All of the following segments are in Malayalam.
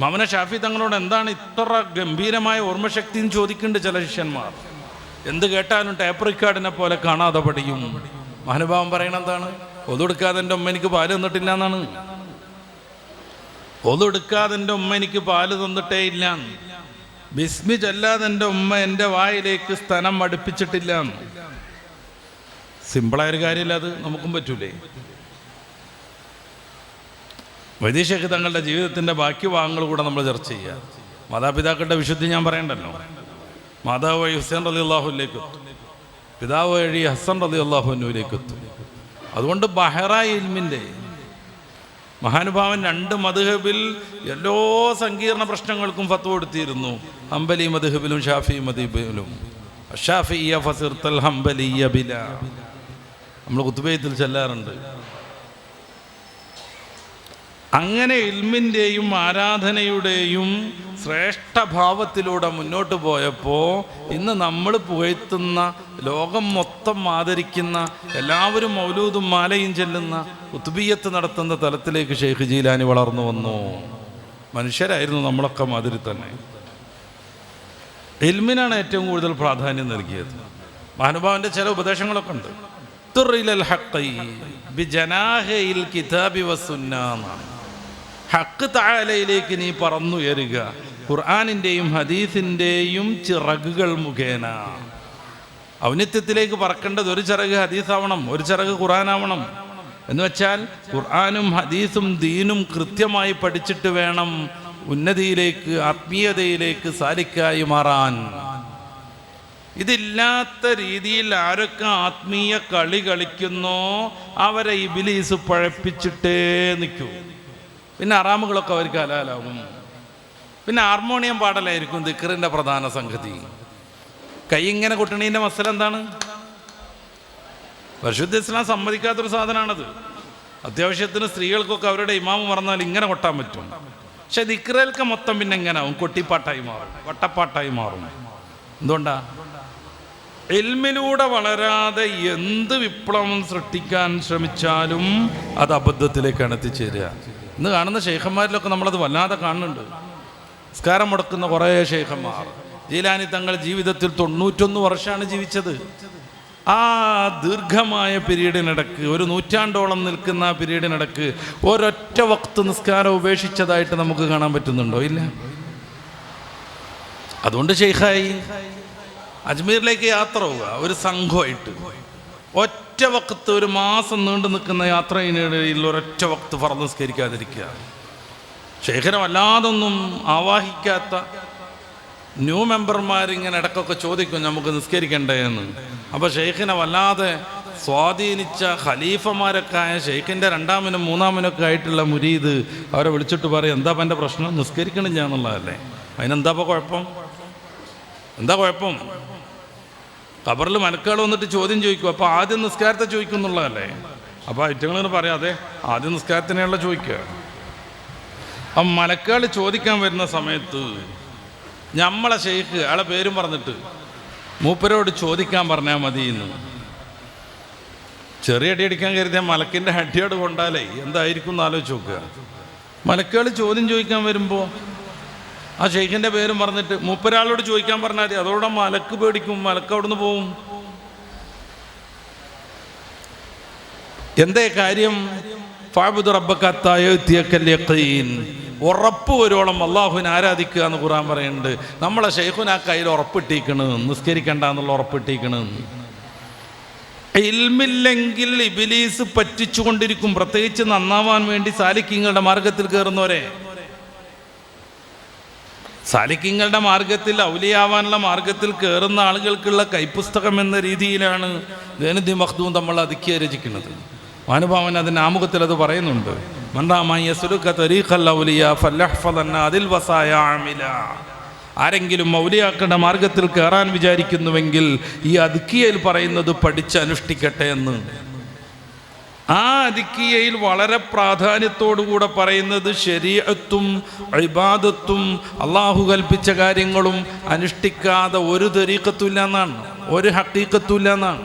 മമന ഷാഫി തങ്ങളോട് എന്താണ് ഇത്ര ഗംഭീരമായ ഓർമ്മശക്തി എന്ന് ചോദിക്കുന്നുണ്ട് ചില ശിഷ്യന്മാർ? എന്ത് കേട്ടാലും ടേപ്പ് റിക്കാർഡിനെ പോലെ കാണാതെ പഠിക്കും. മഹാനുഭാവം പറയണ എന്താണ്? ഒതുടുക്കാതെ എന്റെ ഉമ്മ എനിക്ക് പാൽ തന്നിട്ടില്ല എന്നാണ്. ഒതുടുക്കാതെ എന്റെ ഉമ്മ എനിക്ക് പാൽ തന്നിട്ടേ ഇല്ല. ബിസ്മി ചൊല്ലാതെ എന്റെ ഉമ്മ എന്റെ വായിലേക്ക് സ്ഥലം അടുപ്പിച്ചിട്ടില്ല. സിമ്പിളായൊരു കാര്യമില്ല അത്. നമുക്കും പറ്റൂലേ? വൈദേശിക തങ്ങളുടെ ജീവിതത്തിന്റെ ബാക്കി ഭാഗങ്ങൾ കൂടെ നമ്മൾ ചർച്ച ചെയ്യുക. മാതാപിതാക്കളുടെ വിശുദ്ധി ഞാൻ പറയണ്ടല്ലോ? മാതാവ് വഴി ഹുസൈൻ റലി അള്ളാഹുലേക്ക് എത്തും. പിതാവ് വഴി ഹസൻ റലി അള്ളാഹുനുവിലേക്ക് എത്തും. അതുകൊണ്ട് ബഹറ ഇൽമിന്റെ മഹാനുഭാവൻ രണ്ട് മധുഹബിൽ എല്ലാ സങ്കീർണ പ്രശ്നങ്ങൾക്കും ഫത്വ കൊടുത്തിരുന്നു. ഹംബലി മധുഹബിലും ഷാഫി മധുബിലും ഷാഫിയ ഫസിർത്തൽ ഹംബലിയ ബില. നമ്മൾ കുത്തുബേത്തിൽ ചെല്ലാറുണ്ട്. അങ്ങനെ ഇൽമിന്റെയും ആരാധനയുടെയും ശ്രേഷ്ഠഭാവത്തിലൂടെ മുന്നോട്ട് പോയപ്പോൾ ഇന്ന് നമ്മൾ പുകഴ്ത്തുന്ന ലോകം മൊത്തം ആദരിക്കുന്ന എല്ലാവരും മൗലൂദും മാലയും ചെല്ലുന്ന ഉത്ബീയത്ത് നടത്തുന്ന തലത്തിലേക്ക് ഷെയ്ഖ് ജീലാനി വളർന്നു വന്നു. മനുഷ്യരായിരുന്നു നമ്മളൊക്കെ മാതിരി തന്നെ. ഇൽമിനാണ് ഏറ്റവും കൂടുതൽ പ്രാധാന്യം നൽകിയത്. മഹാനുഭാവന്റെ ചില ഉപദേശങ്ങളൊക്കെ ഉണ്ട്. തുറിലൽ ബി ജനാഹയിൽ കിതാബി വസുന്ന എന്നാണ്. ഹക്ക് താഴലയിലേക്ക് നീ പറന്നുയരുക. ഖുർആാനിന്റെയും ഹദീസിന്റെയും ചിറകുകൾ മുഖേന. ഔന്നിത്യത്തിലേക്ക് പറക്കേണ്ടത് ഒരു ചിറക് ഹദീസാവണം ഒരു ചിറക് ഖുർആനാവണം. എന്ന് വെച്ചാൽ ഖുർആാനും ഹദീസും ദീനും കൃത്യമായി പഠിച്ചിട്ട് വേണം ഉന്നതിയിലേക്ക് ആത്മീയതയിലേക്ക് സാലിക്കായി മാറാൻ. ഇതില്ലാത്ത രീതിയിൽ ആരൊക്കെ ആത്മീയ കളി കളിക്കുന്നോ അവരെ ഇബിലീസ് പഴപ്പിച്ചിട്ടേ നിൽക്കൂ. പിന്നെ അറാമുകളൊക്കെ അവർക്ക് ഹലാലാകും. പിന്നെ ഹാർമോണിയം പാടലായിരിക്കും ദിക്കറിന്റെ പ്രധാന സംഗതി. കൈ ഇങ്ങനെ കൊട്ടണീന്റെ മസല എന്താണ്? പരിശുദ്ധ ഇസ്ലാം സമ്മതിക്കാത്തൊരു സാധനമാണത് അത്യാവശ്യത്തിന് സ്ത്രീകൾക്കൊക്കെ അവരുടെ ഇമാമ് മറന്നാൽ ഇങ്ങനെ കൊട്ടാൻ പറ്റും. പക്ഷെ ദിക്റേൽക്ക് മൊത്തം പിന്നെ എങ്ങനെ ആവും കൊട്ടിപ്പാട്ടായി മാറും. വട്ടപ്പാട്ടായി മാറും. എന്തുകൊണ്ടാ? എൽമിലൂടെ വളരാതെ എന്ത് വിപ്ലവം സൃഷ്ടിക്കാൻ ശ്രമിച്ചാലും അത് അബദ്ധത്തിലേക്കാണ് എത്തിച്ചേരുക. ഇന്ന് കാണുന്ന ഷെയ്ഖന്മാരിലൊക്കെ നമ്മളത് വല്ലാതെ കാണുന്നുണ്ട്. നിസ്കാരം മുടക്കുന്ന കുറേ ഷെയ്ഖന്മാർ ജീലാനി തങ്ങൾ ജീവിതത്തിൽ തൊണ്ണൂറ്റൊന്ന് വർഷമാണ് ജീവിച്ചത്. ആ ദീർഘമായ പീരീഡിനിടക്ക് ഒരു നൂറ്റാണ്ടോളം നിൽക്കുന്ന ആ പീരീഡിനിടക്ക് ഒരൊറ്റ വക്ത് നിസ്കാരം ഉപേക്ഷിച്ചതായിട്ട് നമുക്ക് കാണാൻ പറ്റുന്നുണ്ടോ? ഇല്ല. അതുകൊണ്ട് ഷെയ്ഖായി അജ്മീറിലേക്ക് യാത്ര പോവുക ഒരു സംഘമായിട്ട്. ഒറ്റ വക്കത്ത് ഒരു മാസം നീണ്ടു നിൽക്കുന്ന യാത്രയിനിടയിൽ ഒരൊറ്റ വക്കത്ത് ഫറന്ന് നിസ്കരിക്കാതിരിക്കുക ശേഖരം അല്ലാതൊന്നും ആവാഹിക്കാത്ത ന്യൂ മെമ്പർമാരിങ്ങനെ ഇടക്കൊക്കെ ചോദിക്കും നമുക്ക് നിസ്കരിക്കണ്ടേ? എന്ന്. അപ്പോൾ ഷെയ്ഖിനെ വല്ലാതെ സ്വാധീനിച്ച ഖലീഫമാരൊക്കെ ആയ ഷെയ്ഖിന്റെ രണ്ടാമനും മൂന്നാമനൊക്കെ ആയിട്ടുള്ള മുരീദ് അവരെ വിളിച്ചിട്ട് പറയും എന്താ എന്റെ പ്രശ്നം? നിസ്കരിക്കണില്ല എന്നുള്ളതല്ലേ? അതിനെന്താ കുഴപ്പം? എന്താ കുഴപ്പം? ഖബറിൽ മലക്കുകൾ വന്നിട്ട് ചോദ്യം ചോദിക്കും അപ്പോൾ ആദ്യം നിസ്കാരത്തെ ചോദിക്കും എന്നുള്ളതല്ലേ? അപ്പോൾ ഐറ്റങ്ങൾ പറയാം അതെ ആദ്യം നിസ്കാരത്തിനെയുള്ള ചോദിക്കുക. അപ്പം മലക്കുകൾ ചോദിക്കാൻ വരുന്ന സമയത്ത് നമ്മളെ ഷെയ്ഖ് അയാളെ പേരും പറഞ്ഞിട്ട് മൂപ്പരോട് ചോദിക്കാൻ പറഞ്ഞാൽ മതി എന്ന് ചെറിയ അടി അടിക്കാൻ കരുതിയ മലക്കിന്റെ അടിയോട് കൊണ്ടാലേ എന്തായിരിക്കും എന്ന് ആലോചിച്ച് നോക്കുക. മലക്കുകൾ ചോദ്യം ചോദിക്കാൻ വരുമ്പോൾ ആ ഷെയ്ഖിന്റെ പേരും പറഞ്ഞിട്ട് മൂപ്പരാളോട് ചോദിക്കാൻ പറഞ്ഞാൽ മതി. അതോടെ മലക്ക് പേടിക്കും മലക്ക് അവിടുന്ന് പോവും. എന്തേ കാര്യം? ഫാബുദ് ഉറപ്പ് വരുവോളം അള്ളാഹുവിനെ ആരാധിക്കുക എന്ന് ഖുറാൻ പറയുന്നുണ്ട്. നമ്മളെ ഷെയ്ഖുന കയ്യിൽ ഉറപ്പിട്ടിരിക്കണ്. നിസ്കരിക്കണ്ട എന്നുള്ള ഉറപ്പിട്ടിരിക്കണ്. ഇൽമില്ലെങ്കിൽ ഇബിലീസ് പറ്റിച്ചുകൊണ്ടിരിക്കും. പ്രത്യേകിച്ച് നന്നാവാൻ വേണ്ടി സാലിക്കിങ്ങളുടെ മാർഗത്തിൽ കയറുന്നവരെ സാലിക്കിങ്ങളുടെ മാർഗത്തിൽ ഔലിയാവാനുള്ള മാർഗത്തിൽ കയറുന്ന ആളുകൾക്കുള്ള കൈപ്പുസ്തകം എന്ന രീതിയിലാണ് ദൈനദി മഖ്ദൂം നമ്മൾ അതുക്കിയ രചിക്കുന്നത്. മാനുഭാവൻ അതിന്റെ ആമുഖത്തിൽ അത് പറയുന്നുണ്ട്. വസായ ആരെങ്കിലും മൗലിയാക്കളുടെ മാർഗത്തിൽ കയറാൻ വിചാരിക്കുന്നുവെങ്കിൽ ഈ അതുക്കിയയിൽ പറയുന്നത് പഠിച്ച് അനുഷ്ഠിക്കട്ടെ എന്ന് ആ അതിക്കിയയിൽ വളരെ പ്രാധാന്യത്തോടുകൂടെ പറയുന്നത് ശരീരത്തും ഇബാദത്തും അള്ളാഹു കൽപ്പിച്ച കാര്യങ്ങളും അനുഷ്ഠിക്കാതെ ഒരു തെരീക്കത്തുമില്ല എന്നാണ് ഒരു ഹക്കീക്കത്തുമില്ല എന്നാണ്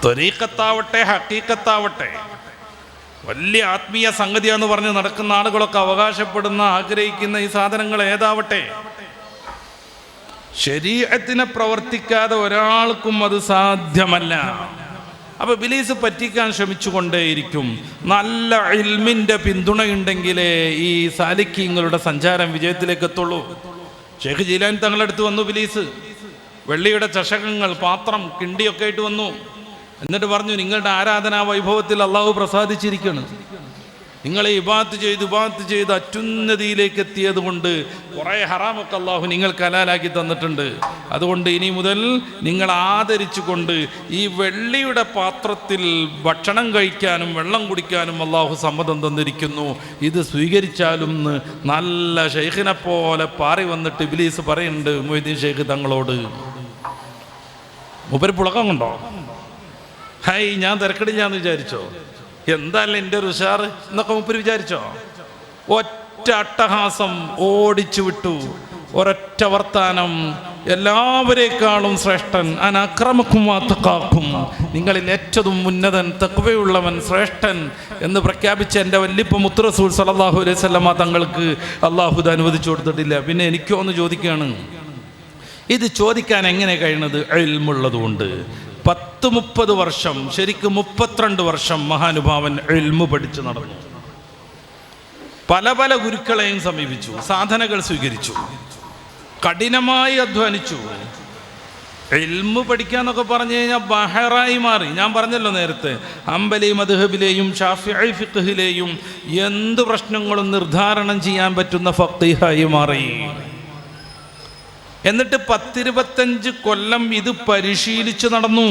ത്വരീക്കത്താവട്ടെ ഹക്കീക്കത്താവട്ടെ വലിയ ആത്മീയ സംഗതിയാന്ന് പറഞ്ഞ് നടക്കുന്ന ആളുകളൊക്കെ അവകാശപ്പെടുന്ന ആഗ്രഹിക്കുന്ന ഈ സാധനങ്ങൾ ഏതാവട്ടെ? ശരീരത്തിനെ പ്രവർത്തിക്കാതെ ഒരാൾക്കും അത് സാധ്യമല്ല. അപ്പൊ ബിലീസ് പറ്റിക്കാൻ ശ്രമിച്ചുകൊണ്ടേയിരിക്കും. നല്ല ഇൽമിന്റെ പിന്തുണയുണ്ടെങ്കിലേ ഈ സാലിക്കീങ്ങളുടെ സഞ്ചാരം വിജയത്തിലേക്ക് എത്തുള്ളൂ ഷെയ്ഖ് ജീലാൻ തങ്ങളടുത്ത് വന്നു ബിലീസ് വെള്ളിയുടെ ചഷകങ്ങൾ പാത്രം കിണ്ടിയൊക്കെ ആയിട്ട് വന്നു. എന്നിട്ട് പറഞ്ഞു നിങ്ങളുടെ ആരാധനാ വൈഭവത്തിൽ അള്ളാഹു പ്രസാദിച്ചിരിക്കുകയാണ് നിങ്ങളെ ഇബാത്ത് ചെയ്ത് ഇബാത്ത് ചെയ്ത് അത്യുന്നതിയിലേക്ക് എത്തിയത് കൊണ്ട് കുറേ ഹറാമൊക്കെ അള്ളാഹു നിങ്ങൾ കലാലാക്കി തന്നിട്ടുണ്ട്. അതുകൊണ്ട് ഇനി മുതൽ നിങ്ങൾ ആദരിച്ചുകൊണ്ട് ഈ വെള്ളിയുടെ പാത്രത്തിൽ ഭക്ഷണം കഴിക്കാനും വെള്ളം കുടിക്കാനും അള്ളാഹു സമ്മതം തന്നിരിക്കുന്നു. ഇത് സ്വീകരിച്ചാലും നല്ല ഷെയ്ഖിനെ പോലെ പാറി വന്നിട്ട് ഇബിലീസ് പറയുന്നുണ്ട് മൊയ്തീൻ ഷെയ്ഖ് തങ്ങളോട്. മൂപ്പര് പുളക്കം കൊണ്ടോ? ഹായ് ഞാൻ തിരക്കടില്ലാന്ന് വിചാരിച്ചോ? എന്തായാലും എന്റെ ഒരു ഉഷാറ്? എന്നൊക്കെ മുപ്പര് വിചാരിച്ചോ? ഒറ്റ അട്ടഹാസം ഓടിച്ചു വിട്ടു. ഒരൊറ്റ വർത്താനം. എല്ലാവരേക്കാളും ശ്രേഷ്ഠൻ അനക്രമക്കും വാത്തക്കാക്കും നിങ്ങളിൽ ഏറ്റതും ഉന്നതൻ തക്കവയുള്ളവൻ ശ്രേഷ്ഠൻ എന്ന് പ്രഖ്യാപിച്ച എന്റെ വല്ലിപ്പ മുത്തുറസൂൽ സലല്ലാഹു അലൈഹി സ്വലമ തങ്ങൾക്ക് അള്ളാഹുദ് അനുവദിച്ചു കൊടുത്തിട്ടില്ല. പിന്നെ എനിക്കോ ഒന്ന് ചോദിക്കുകയാണ്. ഇത് ചോദിക്കാൻ എങ്ങനെ കഴിയുന്നത് എൽമുള്ളതുകൊണ്ട് പത്ത് മുപ്പത് വർഷം ശരിക്കും മുപ്പത്തിരണ്ട് വർഷം മഹാനുഭാവൻ എൽമു പഠിച്ചു നടന്നു. പല പല ഗുരുക്കളെയും സമീപിച്ചു സാധനകൾ സ്വീകരിച്ചു കഠിനമായി അധ്വാനിച്ചു. എൽമു പഠിക്കാന്നൊക്കെ പറഞ്ഞു കഴിഞ്ഞാൽ ബഹറായി മാറി. ഞാൻ പറഞ്ഞല്ലോ നേരത്തെ അമ്പലി മധുഹബിലെയും ഷാഫി ഫിഖിലെയും എന്ത് പ്രശ്നങ്ങളും നിർദ്ധാരണം ചെയ്യാൻ പറ്റുന്ന ഫക്തിഹായി മാറി. എന്നിട്ട് പത്തിരുപത്തഞ്ച് കൊല്ലം ഇത് പരിശീലിച്ച് നടന്നു.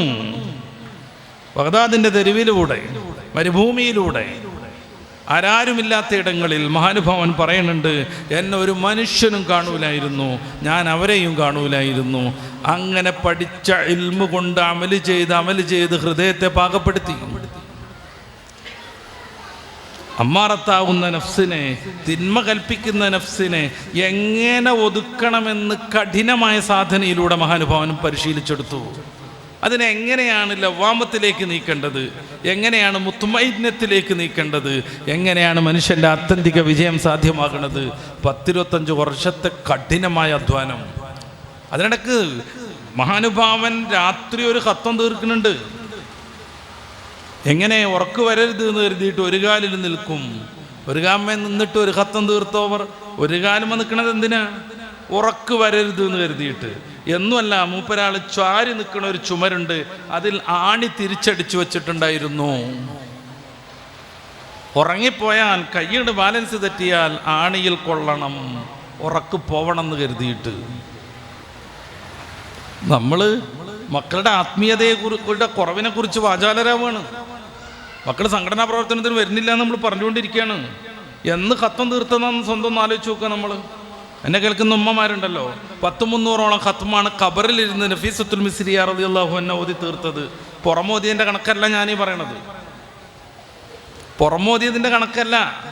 ബഗ്ദാദിന്റെ തെരുവിലൂടെ മരുഭൂമിയിലൂടെ ആരാരുമില്ലാത്ത ഇടങ്ങളിൽ മഹാനുഭവൻ പറയുന്നുണ്ട് എന്നെ ഒരു മനുഷ്യനും കാണൂലായിരുന്നു ഞാൻ അവരെയും കാണൂലായിരുന്നു. അങ്ങനെ പഠിച്ച ഇൽമു കൊണ്ട് അമൽ ചെയ്ത് അമൽ ചെയ്ത് ഹൃദയത്തെ പാകപ്പെടുത്തി. അമ്മാറത്താവുന്ന നഫ്സിനെ തിന്മ കൽപ്പിക്കുന്ന നഫ്സിനെ എങ്ങനെ ഒതുക്കണമെന്ന് കഠിനമായ സാധനയിലൂടെ മഹാനുഭാവനും പരിശീലിച്ചെടുത്തു. അതിനെങ്ങനെയാണ് ലവാമത്തിലേക്ക് നീക്കേണ്ടത്? എങ്ങനെയാണ് മുത്തുമൈന്യത്തിലേക്ക് നീക്കേണ്ടത്? എങ്ങനെയാണ് മനുഷ്യന്റെ ആത്യന്തിക വിജയം സാധ്യമാകുന്നത്? പത്തിരുപത്തഞ്ച് വർഷത്തെ കഠിനമായ അധ്വാനം. അതിനിടക്ക് മഹാനുഭാവൻ രാത്രി ഒരു കത്തം തീർക്കുന്നുണ്ട്. എങ്ങനെ ഉറക്ക് വരരുത് എന്ന് കരുതിയിട്ട് ഒരു കാലിൽ നിൽക്കും. ഒരു കാമ്മ നിന്നിട്ട് ഒരു ഹത്തം തീർത്തോവർ ഒരു കാലുമ നിൽക്കണത് എന്തിനാ? ഉറക്ക് വരരുത് എന്ന് കരുതിയിട്ട്. എന്നുമല്ല മൂപ്പരാൾ ചാരി നിൽക്കണ ഒരു ചുമരുണ്ട് അതിൽ ആണി തിരിച്ചടിച്ചു വെച്ചിട്ടുണ്ടായിരുന്നു. ഉറങ്ങിപ്പോയാൽ കൈയുടെ ബാലൻസ് തെറ്റിയാൽ ആണിയിൽ കൊള്ളണം ഉറക്ക് പോവണം എന്ന് കരുതിയിട്ട്. നമ്മൾ മക്കളുടെ ആത്മീയതയെ കുറിച്ച് കുറവിനെ കുറിച്ച് വാചാലരാവാണ്. മക്കൾ സംഘടനാ പ്രവർത്തനത്തിന് വരുന്നില്ല എന്ന് നമ്മൾ പറഞ്ഞുകൊണ്ടിരിക്കുകയാണ്. എന്ന് ഖത്തം തീർത്തതെന്ന് സ്വന്തം ആലോചിച്ച് നോക്കുക നമ്മൾ എന്നെ കേൾക്കുന്ന ഉമ്മമാരുണ്ടല്ലോ പത്ത് മുന്നൂറോളം ഖത്തുമാണ് ഖബറിലിരുന്ന് നഫീസത്തുൽ മിസ്രി അറബിയല്ലാഹു എന്നെ ഓതി തീർത്തത്. പുറമോദിയന്റെ കണക്കല്ല ഞാനീ പറയണത്. പുറമോദിയതിന്റെ കണക്കല്ല.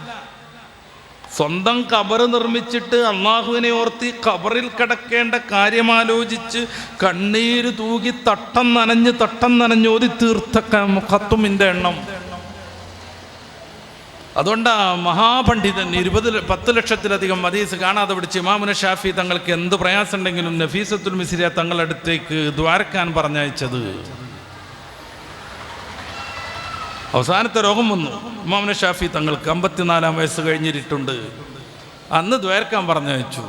സ്വന്തം കബറ് നിർമ്മിച്ചിട്ട് അള്ളാഹുവിനെ ഓർത്തി കബറിൽ കിടക്കേണ്ട കാര്യം ആലോചിച്ച് കണ്ണീര് തൂകി തട്ടം നനഞ്ഞ് തട്ടം നനഞ്ഞോതി തീർത്ത ഖത്തുമിന്റെ എണ്ണം. അതുകൊണ്ടാ മഹാപണ്ഡിതൻ ഇരുപത് പത്ത് ലക്ഷത്തിലധികം മദീസ് കാണാതെ പിടിച്ച് ഇമാമുന ഷാഫി തങ്ങൾക്ക് എന്ത് പ്രയാസമുണ്ടെങ്കിലും നഫീസത്തുൽ മിസിരിയ തങ്ങളടുത്തേക്ക് ദ്വാരക്കാൻ പറഞ്ഞയച്ചത്. അവസാനത്തെ രോഗം വന്നു. ഇമാമുന ഷാഫി തങ്ങൾക്ക് അമ്പത്തിനാലാം വയസ്സ് കഴിഞ്ഞിട്ടുണ്ട്. അന്ന് ദ്വാരക്കാൻ പറഞ്ഞയച്ചു.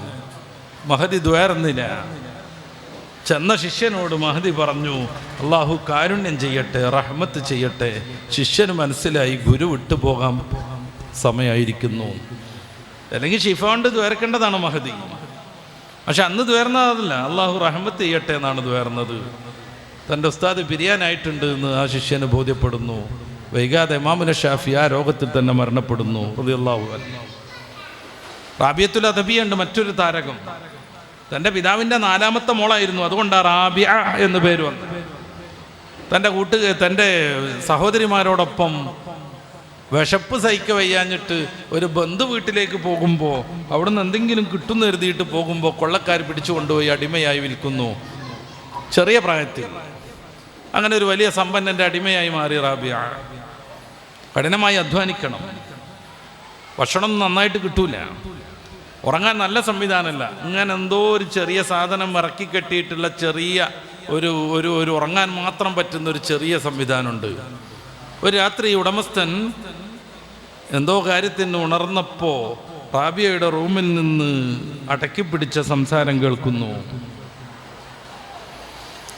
മഹദി ദ്വേർന്നില്ല ചെന്ന ശിഷ്യനോട് മഹദി പറഞ്ഞു അള്ളാഹു കാരുണ്യം ചെയ്യട്ടെ റഹ്മത്ത് ചെയ്യട്ടെ. ശിഷ്യന് മനസ്സിലായി ഗുരു വിട്ടുപോകാൻ സമയമായിരിക്കുന്നു അല്ലെങ്കിൽ ഷിഫ കൊണ്ട് ദ്വേർക്കേണ്ടതാണ് മഹദി. പക്ഷെ അന്ന് ദ്വേർന്നതല്ല. അള്ളാഹു റഹ്മത്ത് ചെയ്യട്ടെ എന്നാണ് ദ്വേർന്നത്. തന്റെ ഉസ്താദ് പിരിയാനായിട്ടുണ്ട് എന്ന് ആ ശിഷ്യന് ബോധ്യപ്പെടുന്നു. വൈകാതെ ഇമാമുല ഷാഫി ആ രോഗത്തിൽ തന്നെ മരണപ്പെടുന്നു. അൻഹു. റാബിയത്തുൽ അദബിയുണ്ട് മറ്റൊരു താരകം. തന്റെ പിതാവിന്റെ നാലാമത്തെ മോളായിരുന്നു. അതുകൊണ്ടാണ് റാബിയ എന്ന് പേര് വന്നത്. തന്റെ കൂട്ട് തന്റെ സഹോദരിമാരോടൊപ്പം വിശപ്പ് സഹിക്ക വയ്യാഞ്ഞിട്ട് ഒരു ബന്ധു വീട്ടിലേക്ക് പോകുമ്പോൾ അവിടുന്ന് എന്തെങ്കിലും കിട്ടുമെന്ന് കരുതിയിട്ട് പോകുമ്പോൾ കൊള്ളക്കാർ പിടിച്ചു കൊണ്ടുപോയി അടിമയായി വിൽക്കുന്നു. ചെറിയ പ്രായത്തിൽ. അങ്ങനെ ഒരു വലിയ സമ്പന്നന്റെ അടിമയായി മാറി റാബിയ. കഠിനമായി അധ്വാനിക്കണം. ഭക്ഷണം നന്നായിട്ട് കിട്ടൂല. ഉറങ്ങാൻ നല്ല സംവിധാനമല്ല ഇങ്ങനെ എന്തോ ഒരു ചെറിയ സാധനം ഇറക്കി കെട്ടിയിട്ടുള്ള ചെറിയ ഒരു ഒരു ഒരു ഉറങ്ങാൻ മാത്രം പറ്റുന്ന ഒരു ചെറിയ സംവിധാനമുണ്ട്. ഒരു രാത്രി ഉടമസ്ഥൻ എന്തോ കാര്യത്തിന് ഉണർന്നപ്പോൾ റാബിയയുടെ റൂമിൽ നിന്ന് അടക്കി പിടിച്ച സംസാരം കേൾക്കുന്നു.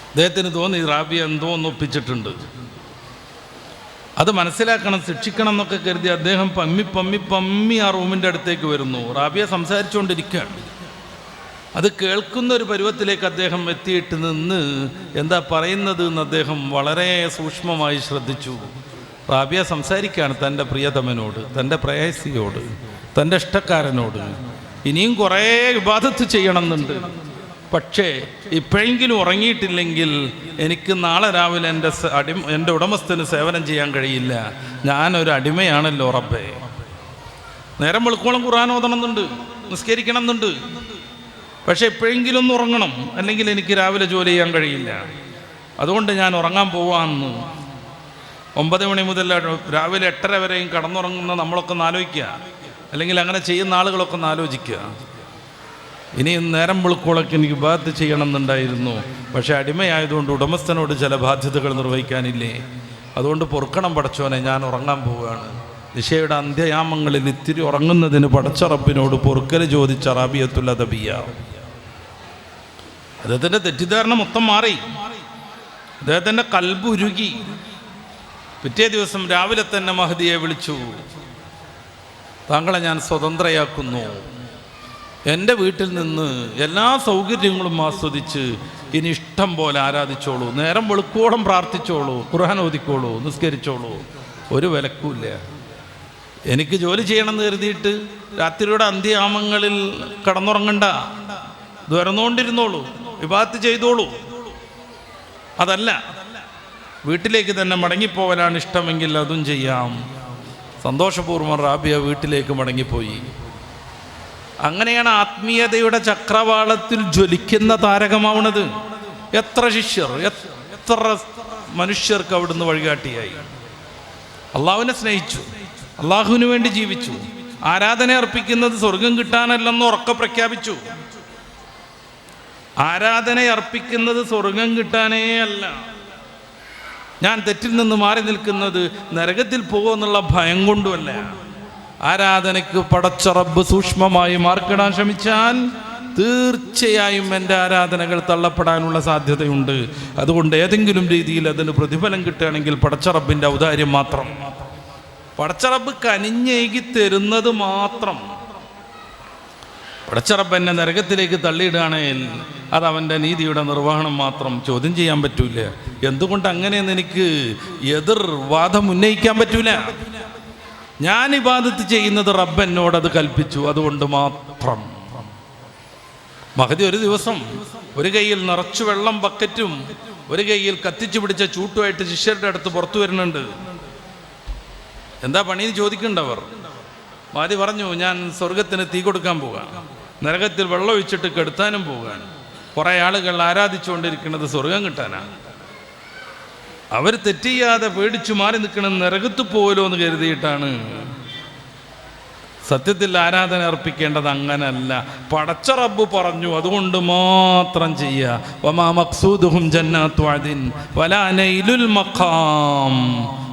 അദ്ദേഹത്തിന് തോന്നി റാബിയ എന്തോ ഒന്ന് ഒപ്പിച്ചിട്ടുണ്ട്. അത് മനസ്സിലാക്കണം ശിക്ഷിക്കണം എന്നൊക്കെ കരുതി അദ്ദേഹം പമ്മി പമ്മി പമ്മി ആ റൂമിന്റെ അടുത്തേക്ക് വരുന്നു. റാബിയ സംസാരിച്ചുകൊണ്ടിരിക്കുകയാണ്. അത് കേൾക്കുന്ന ഒരു പരുവത്തിലേക്ക് അദ്ദേഹം എത്തിയിട്ട് നിന്ന് എന്താ പറയുന്നത് എന്ന് അദ്ദേഹം വളരെ സൂക്ഷ്മമായി ശ്രദ്ധിച്ചു. റാബിയ സംസാരിക്കുകയാണ് തന്റെ പ്രിയതമനോട് തന്റെ പ്രേയസിയോട് തന്റെ ഇഷ്ടക്കാരനോട്. ഇനിയും കുറേ വിവാദത്ത് ചെയ്യണമെന്നുണ്ട്. പക്ഷേ ഇപ്പോഴെങ്കിലും ഉറങ്ങിയിട്ടില്ലെങ്കിൽ എനിക്ക് നാളെ രാവിലെ എന്റെ അടി എന്റെ ഉടമസ്ഥന് സേവനം ചെയ്യാൻ കഴിയില്ല. ഞാനൊരു അടിമയാണല്ലോ റബ്ബേ. നേരം വെളുക്കോളം ഖുർആൻ ഓതണമെന്നുണ്ട് നിസ്കരിക്കണം എന്നുണ്ട് പക്ഷേ എപ്പോഴെങ്കിലും ഒന്ന് ഉറങ്ങണം. അല്ലെങ്കിൽ എനിക്ക് രാവിലെ ജോലി ചെയ്യാൻ കഴിയില്ല. അതുകൊണ്ട് ഞാൻ ഉറങ്ങാൻ പോവാന്ന് ഒമ്പത് മണി മുതൽ രാവിലെ എട്ടര വരെയും കടന്നുറങ്ങുന്ന നമ്മളൊക്കെ ഒന്ന് ആലോചിക്കുക. അല്ലെങ്കിൽ അങ്ങനെ ചെയ്യുന്ന ആളുകളൊക്കെ ഒന്ന് ആലോചിക്കുക. ഇനി നേരം വെളുക്കോളൊക്കെ എനിക്ക് ബാധ്യത ചെയ്യണമെന്നുണ്ടായിരുന്നു. പക്ഷേ അടിമയായതുകൊണ്ട് ഉടമസ്ഥനോട് ചില ബാധ്യതകൾ നിർവഹിക്കാനില്ലേ. അതുകൊണ്ട് പൊറുക്കണം പടച്ചോനെ ഞാൻ ഉറങ്ങാൻ പോവുകയാണ്. നിഷയുടെ അന്ത്യയാമങ്ങളിൽ ഇത്തിരി ഉറങ്ങുന്നതിന് പടച്ചറപ്പിനോട് പൊറുക്കൽ ചോദിച്ച റാബിയത്തുൽ അദബിയ. അദ്ദേഹത്തിന്റെ തെറ്റിദ്ധാരണ മൊത്തം മാറി. അദ്ദേഹത്തിന്റെ കൽബുരുകി പിറ്റേ ദിവസം രാവിലെ തന്നെ മഹദിയെ വിളിച്ചു. താങ്കളെ ഞാൻ സ്വതന്ത്രയാക്കുന്നു. എന്റെ വീട്ടിൽ നിന്ന് എല്ലാ സൗകര്യങ്ങളും ആസ്വദിച്ച് ഇനി ഇഷ്ടം പോലെ ആരാധിച്ചോളൂ. നേരം വെളുക്കോളം പ്രാർത്ഥിച്ചോളൂ. ഖുർആൻ ഓതിക്കോളൂ. നിസ്കരിച്ചോളൂ. ഒരു വിലക്കുമില്ല. എനിക്ക് ജോലി ചെയ്യണമെന്ന് കരുതിയിട്ട് രാത്രിയുടെ അന്ത്യയാമങ്ങളിൽ കടന്നുറങ്ങണ്ട. ദുരന്നുകൊണ്ടിരുന്നോളൂ വിവാഹത്ത് ചെയ്തോളൂ. അതല്ല. വീട്ടിലേക്ക് തന്നെ മടങ്ങിപ്പോവലാണ് ഇഷ്ടമെങ്കിൽ അതും ചെയ്യാം. സന്തോഷപൂർവം റാബിയ വീട്ടിലേക്ക് മടങ്ങിപ്പോയി. അങ്ങനെയാണ് ആത്മീയതയുടെ ചക്രവാളത്തിൽ ജ്വലിക്കുന്ന താരകമാവണത്. എത്ര ശിഷ്യർ എത്ര മനുഷ്യർക്ക് അവിടുന്ന് വഴികാട്ടിയായി. അള്ളാഹുവിനെ സ്നേഹിച്ചു അള്ളാഹുവിന് വേണ്ടി ജീവിച്ചു. ആരാധന അർപ്പിക്കുന്നത് സ്വർഗം കിട്ടാനല്ലെന്ന് ഉറക്ക പ്രഖ്യാപിച്ചു. ആരാധന അർപ്പിക്കുന്നത് സ്വർഗം കിട്ടാനേ അല്ല. ഞാൻ തെറ്റിൽ നിന്ന് മാറി നിൽക്കുന്നത് നരകത്തിൽ പോകുമെന്നുള്ള ഭയം കൊണ്ടുമല്ല. ആരാധനയ്ക്ക് പടച്ച റബ്ബ് സൂക്ഷ്മമായി മാർക്കിടാൻ ശ്രമിച്ചാൽ തീർച്ചയായും എന്റെ ആരാധനകൾ തള്ളപ്പെടാനുള്ള സാധ്യതയുണ്ട്. അതുകൊണ്ട് ഏതെങ്കിലും രീതിയിൽ അതിന് പ്രതിഫലം കിട്ടുകയാണെങ്കിൽ പടച്ചറബിന്റെ ഔദാര്യം മാത്രം. പടച്ചറബ് കനിഞ്ഞേകി തരുന്നത് മാത്രം. പടച്ചറപ്പ് എന്നെ നരകത്തിലേക്ക് തള്ളിയിടുകയാണെങ്കിൽ അത് അവന്റെ നീതിയുടെ നിർവഹണം മാത്രം ചോദ്യം ചെയ്യാൻ പറ്റൂല. എന്തുകൊണ്ട് അങ്ങനെയെന്ന് എനിക്ക് എതിർ വാദം ഉന്നയിക്കാൻ പറ്റൂല. ഞാൻ ഇബാദത്ത് ചെയ്യുന്നത് റബ്ബ് എന്നോട് അത് കൽപ്പിച്ചു. അതുകൊണ്ട് മാത്രം. മഹതി ഒരു ദിവസം ഒരു കൈയിൽ നിറച്ചു വെള്ളം ബക്കറ്റും ഒരു കൈയിൽ കത്തിച്ചു പിടിച്ച ചൂട്ടുമായിട്ട് ശിഷ്യരുടെ അടുത്ത് പുറത്തു വരുന്നുണ്ട്. എന്താ പണിയെന്ന് ചോദിക്കണ്ടവർ മാതി പറഞ്ഞു ഞാൻ സ്വർഗത്തിന് തീ കൊടുക്കാൻ പോകാം നരകത്തിൽ വെള്ളം ഒഴിച്ചിട്ട് കെടുത്താനും പോവുകയാണ് കുറേ ആളുകൾ ആരാധിച്ചുകൊണ്ടിരിക്കുന്നത് സ്വർഗം കിട്ടാനാണ് അവർ തെറ്റിയാതെ പേടിച്ചു മാറി നിൽക്കണം നരകത്ത് പോകലോ എന്ന് കരുതിയിട്ടാണ്. സത്യത്തിൽ ആരാധന അർപ്പിക്കേണ്ടത് അങ്ങനല്ല. പടച്ച റബ്ബ് പറഞ്ഞു അതുകൊണ്ട് മാത്രം ചെയ്യുക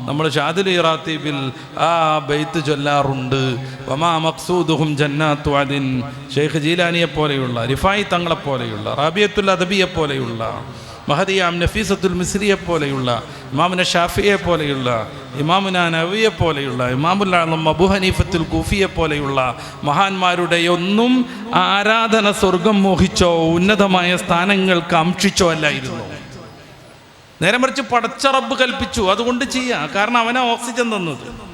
നമ്മൾ ഷാദിലി റാത്തീബിൽ ആ ബെയ്ത്ത് ചൊല്ലാറുണ്ട്. വമാ മക്സൂദുഹും ജന്നാത്തു അദിൻ. ഷെയ്ഖ് ജീലാനിയെ പോലെയുള്ള റിഫായി തങ്ങളെ പോലെയുള്ള റാബിയത്തുൽ അദബിയെ പോലെയുള്ള മഹദിയാം നഫീസത്തുൽ മിസ്രിയെ പോലെയുള്ള ഇമാമുന ഷാഫിയെ പോലെയുള്ള ഇമാമുന നവിയെ പോലെയുള്ള ഇമാമുല്ലാം അബു ഹനീഫത്തുൽ കൂഫിയെ പോലെയുള്ള മഹാന്മാരുടെ ഒന്നും ആരാധന സ്വർഗം മോഹിച്ചോ ഉന്നതമായ സ്ഥാനങ്ങൾ കാക്ഷിച്ചോ അല്ലായിരുന്നു. നേരെ മറിച്ച് പടച്ച റബ്ബ് കൽപ്പിച്ചു. അതുകൊണ്ട് ചെയ്യാം. കാരണം അവനാ ഓക്സിജൻ തന്നത്.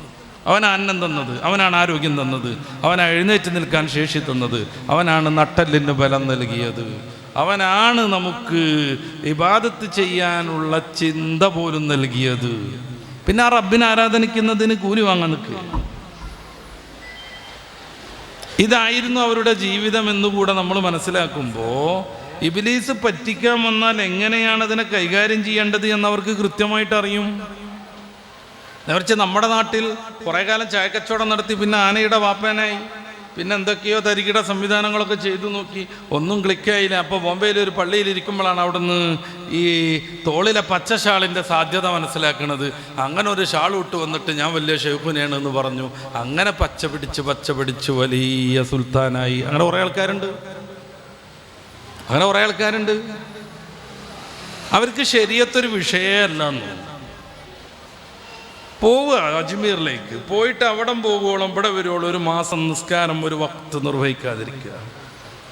അവനാ അന്നം തന്നത്. അവനാണ് ആരോഗ്യം തന്നത്. അവനാ എഴുന്നേറ്റ് നിൽക്കാൻ ശേഷി തന്നത്. അവനാണ് നട്ടല്ലിന് ബലം നൽകിയത്. അവനാണ് നമുക്ക് ഇബാദത്ത് ചെയ്യാനുള്ള ചിന്ത പോലും നൽകിയത്. പിന്നെ ആ റബ്ബിനെ ആരാധനിക്കുന്നതിന് കൂലി വാങ്ങാൻ നിൽക്കുക ഇതായിരുന്നു അവരുടെ ജീവിതം എന്നുകൂടെ നമ്മൾ മനസ്സിലാക്കുമ്പോൾ ഇബിലീസ് പറ്റിക്കാൻ വന്നാൽ എങ്ങനെയാണ് അതിനെ കൈകാര്യം ചെയ്യേണ്ടത് എന്ന് അവർക്ക് കൃത്യമായിട്ട് അറിയും? നേർച്ച നമ്മുടെ നാട്ടിൽ കുറേ കാലം ചായക്കച്ചവടം നടത്തി പിന്നെ ആനയുടെ വാപ്പനായി. പിന്നെ എന്തൊക്കെയോ തരികിട സംവിധാനങ്ങളൊക്കെ ചെയ്തു നോക്കി. ഒന്നും ക്ലിക്കായില്ല അപ്പോൾ ബോംബെയിൽ ഒരു പള്ളിയിൽ ഇരിക്കുമ്പോഴാണ് അവിടുന്ന് ഈ തോളിലെ പച്ച ഷാളിന്റെ സാധ്യത മനസ്സിലാക്കുന്നത് അങ്ങനെ ഒരു ഷാൾ ഇട്ട് വന്നിട്ട് ഞാൻ വലിയ ഷെയ്ഖുനെയാണ് എന്ന് പറഞ്ഞു. അങ്ങനെ പച്ച പിടിച്ച് പച്ച പിടിച്ച് വലിയ സുൽത്താനായി. അങ്ങനെ കുറേ ആൾക്കാരുണ്ട്. അങ്ങനെ കുറേ ആൾക്കാരുണ്ട്. അവർക്ക് ശരിയത്തൊരു വിഷയമല്ല എന്ന് പോവുക അജ്മീറിലേക്ക്. പോയിട്ട് അവിടെ പോകുവോളം ഇവിടെ വരുവോളം ഒരു മാസം നിസ്കാരം ഒരു വക്ത് നിർവഹിക്കാതിരിക്കുക.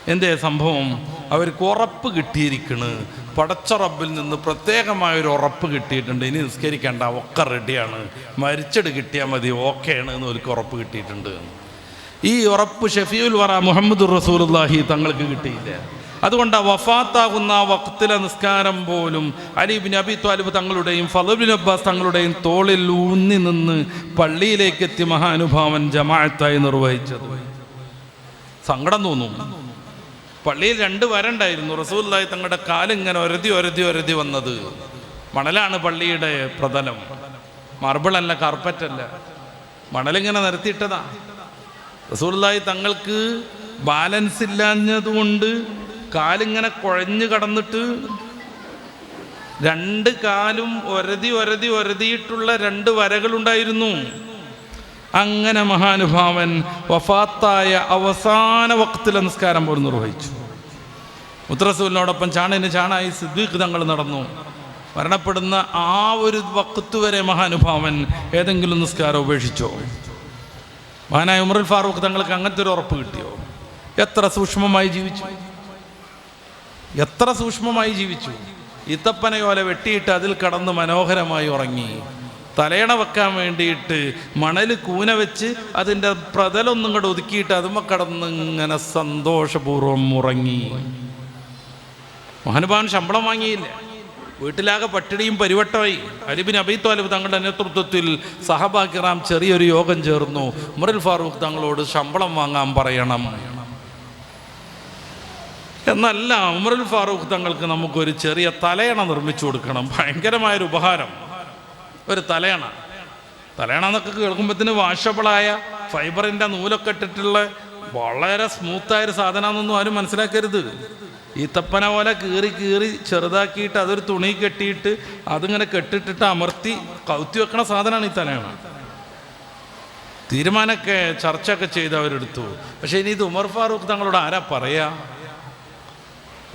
എന്തേ സംഭവം? അവർക്ക് ഉറപ്പ് കിട്ടിയിരിക്കണ്. പടച്ച റബ്ബിൽ നിന്ന് പ്രത്യേകമായ ഒരു ഉറപ്പ് കിട്ടിയിട്ടുണ്ട്. ഇനി നിസ്കരിക്കേണ്ട ഒക്കെ റെഡിയാണ്. മരിച്ചെടു കിട്ടിയാൽ മതി ഓക്കെയാണ് എന്ന് അവർക്ക് ഉറപ്പ് കിട്ടിയിട്ടുണ്ട്. ഈ ഉറപ്പ് ഷഫീഉൽ വറ മുഹമ്മദ് റസൂലുള്ളാഹി തങ്ങൾക്ക് കിട്ടിയില്ല. അതുകൊണ്ട് വഫാത്താകുന്ന വക്തിലെ നിസ്കാരം പോലും അലിബിൻ അബി ത്വാലിബ് തങ്ങളുടെയും ഫലബിൻ അബ്ബാസ് തങ്ങളുടെയും തോളിൽ ഊന്നി നിന്ന് പള്ളിയിലേക്ക് എത്തി മഹാനുഭാവൻ ജമാഅത്തായി നിർവഹിച്ചത്. സങ്കടം തോന്നും. പള്ളിയിൽ രണ്ട് വരണ്ടായിരുന്നു. റസൂല്ലായി തങ്ങളുടെ കാലിങ്ങനെ ഒരതി ഒരതി ഒരതി വന്നത്. മണലാണ് പള്ളിയുടെ പ്രതലം. മാർബിളല്ല കാർപ്പറ്റല്ല മണലിങ്ങനെ നിരത്തിയിട്ടതാ. റസൂല്ലായി തങ്ങൾക്ക് ബാലൻസ് ഇല്ലാഞ്ഞതുകൊണ്ട് കാലിങ്ങനെ കുഴഞ്ഞു കടന്നിട്ട് രണ്ട് കാലും ഒരതി ഒരതി ഒരതിയിട്ടുള്ള രണ്ട് വരകളുണ്ടായിരുന്നു. അങ്ങനെ മഹാനുഭാവൻ വഫാത്തായ അവസാന വക്തിലെ നിസ്കാരം പോലും നിർവഹിച്ചു. ഉത്തരസൂലിനോടൊപ്പം ചാണിന് ചാണായി സിദ്ദീഖ് തങ്ങൾ നടന്നു. മരണപ്പെടുന്ന ആ ഒരു വക്കത്ത് വരെ മഹാനുഭാവൻ ഏതെങ്കിലും നിസ്കാരം ഉപേക്ഷിച്ചോ? മഹാനായ ഉമറുൽ ഫാറൂഖ് തങ്ങൾക്ക് അങ്ങനത്തെ ഒരു ഉറപ്പ് കിട്ടിയോ? എത്ര സൂക്ഷ്മമായി ജീവിച്ചു? എത്ര സൂക്ഷ്മമായി ജീവിച്ചു? ഇത്തപ്പനയോല വെട്ടിയിട്ട് അതിൽ കടന്ന് മനോഹരമായി ഉറങ്ങി. തലയണ വെക്കാൻ വേണ്ടിയിട്ട് മണൽ കൂന വെച്ച് അതിന്റെ പ്രതലൊന്നും കൂടെ ഒതുക്കിയിട്ട് അതുമ കടന്ന് ഇങ്ങനെ സന്തോഷപൂർവം ഉറങ്ങി. മഹാനുഭാവൻ ശമ്പളം വാങ്ങിയില്ല. വീട്ടിലാകെ പട്ടിണിയും പരിവട്ടമായി. അലിബിൻ അബി താലിബ് തങ്ങളുടെ നേതൃത്വത്തിൽ സഹബാക്കിറാം ചെറിയൊരു യോഗം ചേർന്നു. ഉമറുൽ ഫാറൂഖ് തങ്ങളോട് ശമ്പളം വാങ്ങാൻ പറയണം. എന്നല്ല ഉമറുൽ ഫാറൂഖ് തങ്ങൾക്ക് നമുക്കൊരു ചെറിയ തലയണ നിർമ്മിച്ചു കൊടുക്കണം. ഭയങ്കരമായൊരു ഉപഹാരം. ഒരു തലയണ. തലയണ എന്നൊക്കെ കേൾക്കുമ്പോഴത്തിന് വാഷബിളായ ഫൈബറിന്റെ നൂലൊക്കെ ഇട്ടിട്ടുള്ള വളരെ സ്മൂത്തായൊരു സാധനമാണെന്നൊന്നും ആരും മനസ്സിലാക്കരുത്. ഈ തപ്പന പോലെ കീറി കീറി ചെറുതാക്കിയിട്ട് അതൊരു തുണി കെട്ടിയിട്ട് അതിങ്ങനെ കെട്ടിട്ടിട്ട് അമർത്തി കൗത്തി വെക്കണ സാധനമാണ് ഈ തലയണ. തീരുമാനമൊക്കെ ചർച്ചയൊക്കെ ചെയ്ത് അവരെടുത്തു. പക്ഷേ ഇനി ഇത് ഉമർ ഫാറൂഖ് തങ്ങളോട് ആരാ പറയാ?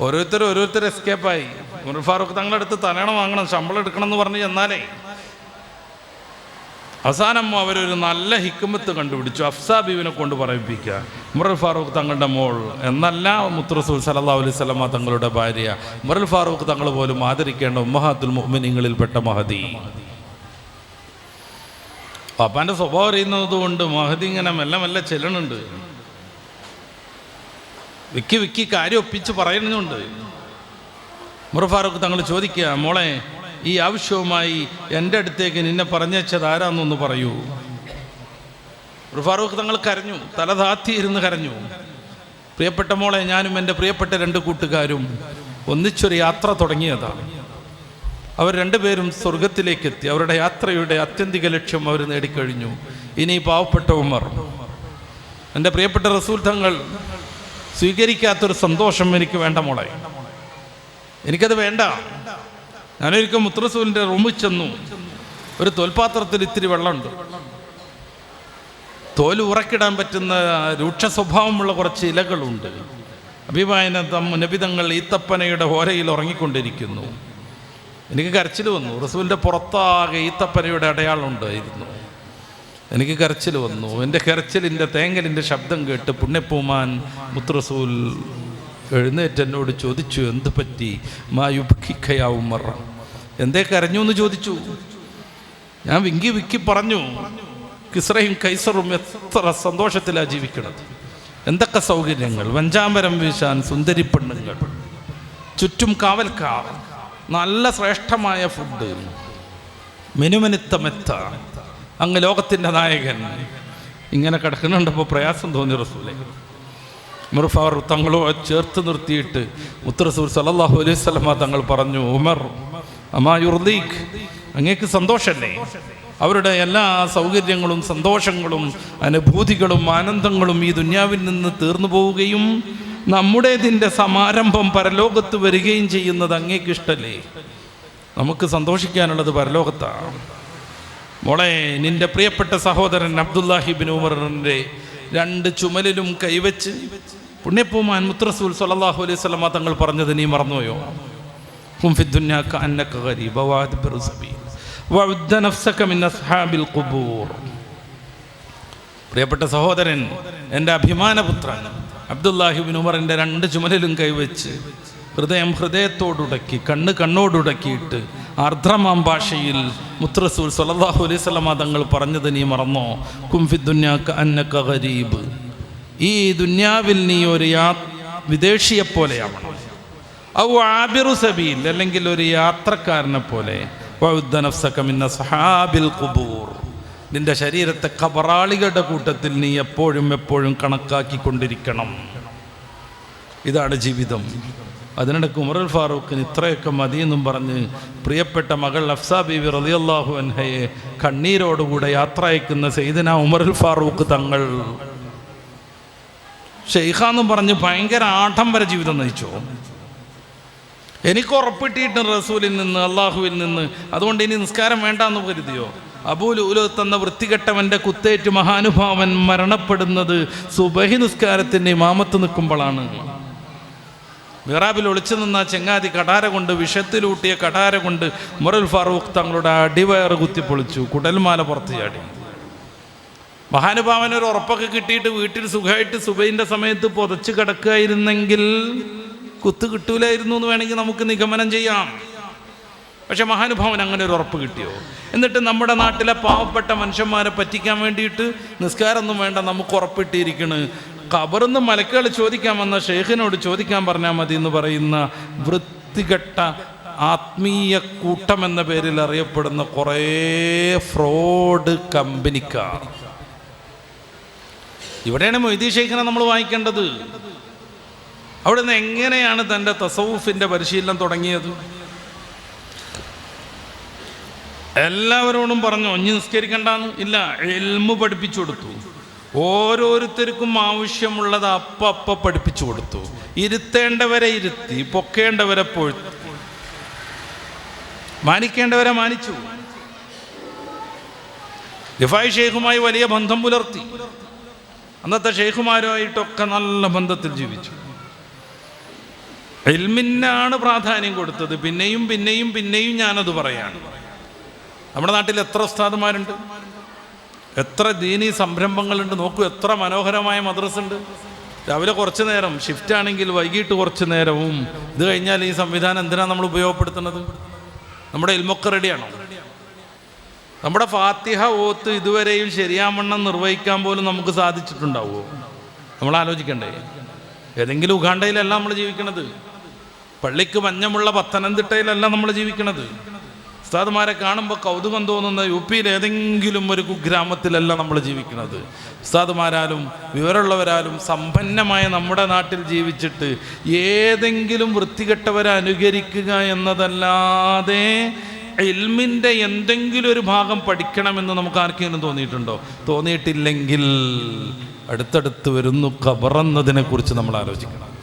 ഓരോരുത്തർ ഓരോരുത്തർ എസ്കേപ്പായി ഉമർ ഫാറൂഖ് തങ്ങളുടെ അടുത്ത് തലയണം വാങ്ങണം ശമ്പളം എടുക്കണം എന്ന് പറഞ്ഞ് ചെന്നാലേ. അവസാനം അവരൊരു നല്ല ഹിക്കുമത്ത് കണ്ടുപിടിച്ചു. അഫ്സാ ബീവിനെ കൊണ്ട് പറയിപ്പിക്കുക. ഉമർ ഫാറൂഖ് തങ്ങളുടെ മോൾ എന്നല്ല മുത്തുറസൂൽ സല്ലാ അലൈഹി സ്വലമ തങ്ങളുടെ ഭാര്യ. ഉമർ ഫാറൂഖ് തങ്ങൾ പോലും ആദരിക്കേണ്ട ഉമ്മഹാത്തുൽ മുഅ്മിനീങ്ങളിൽപ്പെട്ട മഹതി പാപ്പാന്റെ സ്വഭാവം അറിയുന്നത് കൊണ്ട് മഹദി ഇങ്ങനെ മെല്ലെ മെല്ലെ ചെല്ലണുണ്ട്. വിക്കി വിക്കി കാര്യം ഒപ്പിച്ച് പറയുന്നുണ്ട്. ഫാറൂഖ് തങ്ങൾ ചോദിക്കുക മോളെ ഈ ആവശ്യവുമായി എന്റെ അടുത്തേക്ക് നിന്നെ പറഞ്ഞത് ആരാന്നൊന്ന് പറയൂ. ഫാറൂഖ് തങ്ങൾ കരഞ്ഞു തല താത്തി ഇരുന്ന് കരഞ്ഞു. പ്രിയപ്പെട്ട മോളെ ഞാനും എന്റെ പ്രിയപ്പെട്ട രണ്ട് കൂട്ടുകാരും ഒന്നിച്ചൊരു യാത്ര തുടങ്ങിയതാണ്. അവർ രണ്ടുപേരും സ്വർഗത്തിലേക്ക് എത്തി അവരുടെ യാത്രയുടെ അത്യന്തിക ലക്ഷ്യം അവർ നേടിക്കഴിഞ്ഞു. ഇനി പാവപ്പെട്ട ഉമർ. എന്റെ പ്രിയപ്പെട്ട റസൂൽ തങ്ങൾ സ്വീകരിക്കാത്തൊരു സന്തോഷം എനിക്ക് വേണ്ട മോളെ. എനിക്കത് വേണ്ട. ഞാനൊരിക്കൽ മുത്രസൂലിന്റെ റൂമിൽ ചെന്നു. ഒരു തോൽപാത്രത്തിൽ ഇത്തിരി വെള്ളമുണ്ട്. തോൽ ഉറക്കിടാൻ പറ്റുന്ന രൂക്ഷ സ്വഭാവമുള്ള കുറച്ച് ഇലകളുണ്ട്. അഭിമാന നബിതങ്ങൾ ഈത്തപ്പനയുടെ ഓരയിൽ ഉറങ്ങിക്കൊണ്ടിരിക്കുന്നു. എനിക്ക് കരച്ചിൽ വന്നു. റസൂലിന്റെ പുറത്താകെ ഈത്തപ്പനയുടെ അടയാളം ഉണ്ടായിരുന്നു എനിക്ക് കരച്ചിൽ വന്നു. എന്റെ കരച്ചിലിന്റെ തേങ്ങലിന്റെ ശബ്ദം കേട്ട് പുണ്യപ്പൂമാൻ മുത്രസൂൽ എഴുന്നേറ്റ് എന്നോട് ചോദിച്ചു എന്ത് പറ്റി? മായുഖിഖയാവും മറ. എന്തേ കരഞ്ഞു എന്ന് ചോദിച്ചു. ഞാൻ വിങ്കി വിക്കി പറഞ്ഞു കിസ്രയും കൈസറും എത്ര സന്തോഷത്തിലാണ് ജീവിക്കുന്നത് എന്തൊക്കെ സൗകര്യങ്ങൾ? വഞ്ചാമ്പരം വീശാൻ സുന്ദരി പെണ്ണുങ്ങൾ ചുറ്റും കാവൽക്കാർ നല്ല ശ്രേഷ്ഠമായ ഫുഡ് മിനുമനിത്തമെത്ത അങ്ങ് ലോകത്തിന്റെ നായകൻ. ഇങ്ങനെ കിടക്കുന്നുണ്ടപ്പോൾ പ്രയാസം തോന്നി റസൂലെ. ഉമർ തങ്ങളോ ചേർത്ത് നിർത്തിയിട്ട് മുത്തറസൂർ സലല്ലാഹു അലൈഹി സ്വലമ തങ്ങൾ പറഞ്ഞു ഉമർ അമായുർദീഖ് അങ്ങേക്ക് സന്തോഷമല്ലേ അവരുടെ എല്ലാ സൗകര്യങ്ങളും സന്തോഷങ്ങളും അനുഭൂതികളും ആനന്ദങ്ങളും ഈ ദുന്യാവിൽ നിന്ന് തീർന്നു പോവുകയും നമ്മുടേതിന്റെ സമാരംഭം പരലോകത്ത് വരികയും ചെയ്യുന്നത് അങ്ങേക്കിഷ്ടല്ലേ നമുക്ക് സന്തോഷിക്കാനുള്ളത് പരലോകത്താണ്. മോളെ നിന്റെ പ്രിയപ്പെട്ട സഹോദരൻ അബ്ദുല്ലാഹിബിൻ ഉമറിന്റെ രണ്ട് ചുമലിലും കൈവച്ച് പുണ്യപ്പൂമാൻ മുത്രസൂൽ സലാഹു അലൈഹി സ്വലമ തങ്ങൾ പറഞ്ഞത് നീ മറന്നുപോയോ? പ്രിയപ്പെട്ട സഹോദരൻ എന്റെ അഭിമാനപുത്രൻ അബ്ദുല്ലാഹിബിൻ ഉമറിന്റെ രണ്ട് ചുമലിലും കൈവച്ച് ഹൃദയം ഹൃദയത്തോടുടക്കി കണ്ണ് കണ്ണോടുടക്കിയിട്ട് ആർദ്രമാം ഭാഷയിൽ മുത്രസൂൽ സലല്ലാഹു അലൈഹി തങ്ങൾ പറഞ്ഞത് നീ മറന്നോ? കുംഫി ദുന്യാക്ക അന്നക്ക ഗരീബ്. ഈ ദുന്യാവിൽ നീ ഒരു യാ വിദേശിയെ പോലെയാവണം. ഔ ആബിറു സബീൽ അല്ലെങ്കിൽ ഒരു യാത്രക്കാരനെ പോലെ. സഹാബിൽ കുബൂർ നിന്റെ ശരീരത്തെ കബറാളികളുടെ കൂട്ടത്തിൽ നീ എപ്പോഴും എപ്പോഴും കണക്കാക്കിക്കൊണ്ടിരിക്കണം. ഇതാണ് ജീവിതം. അതിനിടയ്ക്ക് ഉമറുൽ ഫാറൂഖിന് ഇത്രയൊക്കെ മതിയെന്നും പറഞ്ഞ് പ്രിയപ്പെട്ട മകൾ അഫ്സ ബീവി റളിയല്ലാഹു അൻഹയെ കണ്ണീരോടുകൂടെ യാത്ര അയക്കുന്ന സെയ്ദന ഉമറുൽ ഫാറൂഖ് തങ്ങൾ. ഷെയ്ഖാന്നും പറഞ്ഞ് ഭയങ്കര ആഡംബര ജീവിതം നയിച്ചു. എനിക്ക് ഉറപ്പിട്ടിട്ട് റസൂലിൽ നിന്ന് അള്ളാഹുവിൽ നിന്ന്. അതുകൊണ്ട് ഇനി നിസ്കാരം വേണ്ട എന്ന് കരുതിയോ അബൂലൂലു തന്ന വൃത്തികെട്ടവന്റെ കുത്തേറ്റ് മഹാനുഭാവൻ മരണപ്പെടുന്നത് സുബഹി നിസ്കാരത്തിന്റെ മാമത്ത് നിൽക്കുമ്പോഴാണ്. മിറാബിൽ ഒളിച്ചു നിന്ന ചെങ്ങാതി കടാര കൊണ്ട് വിഷത്തിലൂട്ടിയ കടാര കൊണ്ട് മുറൽ ഫാറൂഖ് തങ്ങളുടെ അടിവയറ് കുത്തിപ്പൊളിച്ചു കുടൽമാല പുറത്ത് ചാടി. മഹാനുഭാവനൊരു ഉറപ്പൊക്കെ കിട്ടിയിട്ട് വീട്ടിൽ സുഖമായിട്ട് സുബൈന്റെ സമയത്ത് പുതച്ച് കിടക്കുകയായിരുന്നെങ്കിൽ കുത്ത് കിട്ടൂലായിരുന്നു എന്ന് വേണമെങ്കിൽ നമുക്ക് നിഗമനം ചെയ്യാം. പക്ഷെ മഹാനുഭാവൻ അങ്ങനെ ഒരു ഉറപ്പ് കിട്ടിയോ? എന്നിട്ട് നമ്മുടെ നാട്ടിലെ പാവപ്പെട്ട മനുഷ്യന്മാരെ പറ്റിക്കാൻ വേണ്ടിയിട്ട് നിസ്കാരമൊന്നും വേണ്ട നമുക്ക് ഉറപ്പിട്ടിരിക്കണ്. ഖബറിന്ന് മലക്കുകൾ ചോദിക്കാൻ വന്ന ഷെയ്ഖിനോട് ചോദിക്കാൻ പറഞ്ഞാൽ മതി എന്ന് പറയുന്ന വൃത്തികെട്ട ആത്മീയ കൂട്ടം എന്ന പേരിൽ അറിയപ്പെടുന്ന കുറേ ഫ്രോഡ് കമ്പനിക്കാർ. ഇവിടെയാണ് മൊയ്തി ഷെയ്ഖിനെ നമ്മൾ വായിക്കേണ്ടത് അവിടെ നിന്ന് എങ്ങനെയാണ് തന്റെ തസവുഫിന്റെ പരിശീലനം തുടങ്ങിയത്? എല്ലാവരോടും പറഞ്ഞു ഒഞ്ഞ് നിസ്കരിക്കണ്ടെന്ന്. ഇല്ല എൽമു പഠിപ്പിച്ചു കൊടുത്തു. ഓരോരുത്തർക്കും ആവശ്യമുള്ളത് അപ്പ അപ്പ പഠിപ്പിച്ചു കൊടുത്തു. ഇരുത്തേണ്ടവരെ ഇരുത്തി പൊക്കേണ്ടവരെ പൊഴുത്തി. മാനിക്കേണ്ടവരെ മാനിച്ചു. റിഫായ് ഷെയ്ഖുമായി വലിയ ബന്ധം പുലർത്തി. അന്നത്തെ ഷെയ്ഖുമാരുമായിട്ടൊക്കെ നല്ല ബന്ധത്തിൽ ജീവിച്ചു. എൽമിനാണ് പ്രാധാന്യം കൊടുത്തത്. പിന്നെയും പിന്നെയും പിന്നെയും ഞാനത് പറയാണ്. നമ്മുടെ നാട്ടിൽ എത്ര ഉസ്താദുമാരുണ്ട്? എത്ര ദീനി സംരംഭങ്ങളുണ്ട്. നോക്കൂ എത്ര മനോഹരമായ മദ്രസ ഉണ്ട് രാവിലെ കുറച്ച് നേരം ഷിഫ്റ്റ് ആണെങ്കിൽ വൈകിട്ട് കുറച്ച് നേരവും. ഇത് കഴിഞ്ഞാൽ ഈ സംവിധാനം എന്തിനാണ് നമ്മൾ ഉപയോഗപ്പെടുത്തുന്നത്? നമ്മുടെ ഇൽമൊക്കെ റെഡിയാണോ? നമ്മുടെ ഫാത്തിഹ ഓത്ത് ഇതുവരെയും ശരിയാവണ്ണം നിർവഹിക്കാൻ പോലും നമുക്ക് സാധിച്ചിട്ടുണ്ടാവുമോ നമ്മൾ ആലോചിക്കണ്ടേ. ഏതെങ്കിലും ഉഗാണ്ടയിലല്ല നമ്മൾ ജീവിക്കണത്. പള്ളിക്ക് മഞ്ഞമുള്ള പത്തനംതിട്ടയിലല്ല നമ്മൾ ജീവിക്കണത്. ഉസ്താദുമാരെ കാണുമ്പോൾ കൗതുകം തോന്നുന്ന യു പിയിൽ ഏതെങ്കിലും ഒരു കുഗ്രാമത്തിലല്ല നമ്മൾ ജീവിക്കുന്നത്. ഉസ്താദ്മാരാലും വിവരമുള്ളവരാലും സമ്പന്നമായ നമ്മുടെ നാട്ടിൽ ജീവിച്ചിട്ട് ഏതെങ്കിലും വൃത്തികെട്ടവരെ അനുകരിക്കുക എന്നതല്ലാതെ എൽമിന്റെ എന്തെങ്കിലും ഒരു ഭാഗം പഠിക്കണമെന്ന് നമുക്ക് ആർക്കെങ്കിലും തോന്നിയിട്ടുണ്ടോ? തോന്നിയിട്ടില്ലെങ്കിൽ അടുത്തടുത്ത് വരുന്നു ഖബറെന്നതിനെ കുറിച്ച് നമ്മൾ ആലോചിക്കണം.